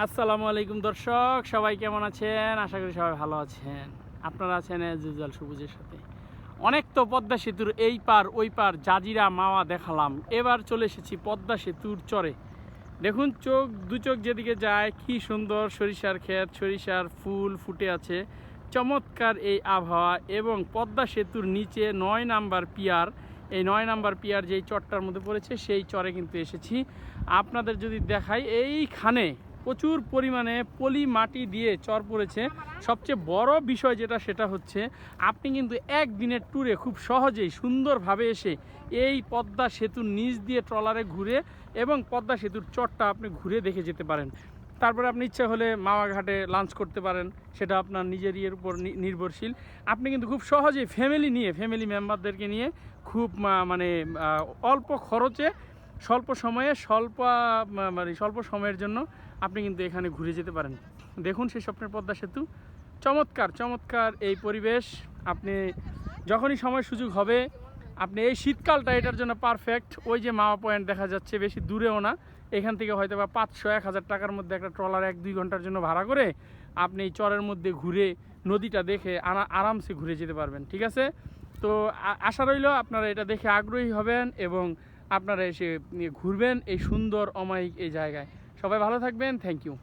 আসসালামু আলাইকুম দর্শক, সবাই কেমন আছেন? আশা করি সবাই ভালো আছেন। আপনারা আছেন জুজাল সবুজের সাথে। অনেক তো পদ্মা সেতুর এই পার, ওই পার, জাজিরা মাওয়া দেখালাম। এবার চলে এসেছি পদ্মা সেতুর চরে। দেখুন, চোখ, দু চোখ যেদিকে যায়, কি সুন্দর সরিষার ক্ষেত, সরিষার ফুল ফুটে আছে। চমৎকার এই আবহাওয়া এবং পদ্মা সেতুর নিচে নয় নাম্বার পিয়ার। এই নয় নাম্বার পিয়ার যেই চরটার মধ্যে পড়েছে, সেই চরে কিন্তু এসেছি। আপনাদের যদি দেখাই, এইখানে প্রচুর পরিমাণে পলি মাটি দিয়ে চর পড়েছে। সবচেয়ে বড় বিষয় যেটা, সেটা হচ্ছে আপনি কিন্তু একদিনের ট্যুরে খুব সহজেই সুন্দরভাবে এসে এই পদ্মা সেতুর নিচ দিয়ে ট্রলারে ঘুরে এবং পদ্মা সেতুর চরটা আপনি ঘুরে দেখে যেতে পারেন। তারপরে আপনি ইচ্ছা হলে মাওয়া ঘাটে লাঞ্চ করতে পারেন, সেটা আপনার নিজের ইয়ের উপর নির্ভরশীল। আপনি কিন্তু খুব সহজেই ফ্যামিলি নিয়ে ফ্যামিলি মেম্বারদেরকে নিয়ে খুব মানে অল্প খরচে স্বল্প সময়ে, স্বল্প মানে স্বল্প সময়ের জন্য আপনি কিন্তু এখানে ঘুরে যেতে পারেন। দেখুন সেই স্বপ্নের পদ্মা সেতু। চমৎকার চমৎকার এই পরিবেশ। আপনি যখনই সময় সুযোগ হবে, আপনি এই শীতকালটা এটার জন্য পারফেক্ট ওই যে মাওয়া পয়েন্ট দেখা যাচ্ছে, বেশি দূরেও না। এখান থেকে হয়তো বা পাঁচশো, এক হাজার টাকার মধ্যে একটা ট্রলার এক দুই ঘণ্টার জন্য ভাড়া করে আপনি এই চরের মধ্যে ঘুরে নদীটা দেখে আরা- আরামসে ঘুরে যেতে পারবেন, ঠিক আছে? তো আশা রইল আপনারা এটা দেখে আগ্রহী হবেন এবং আপনারা এসে ঘুরবেন এই সুন্দর অমায়িক এই জায়গায়। সবাই ভালো থাকবেন। Thank you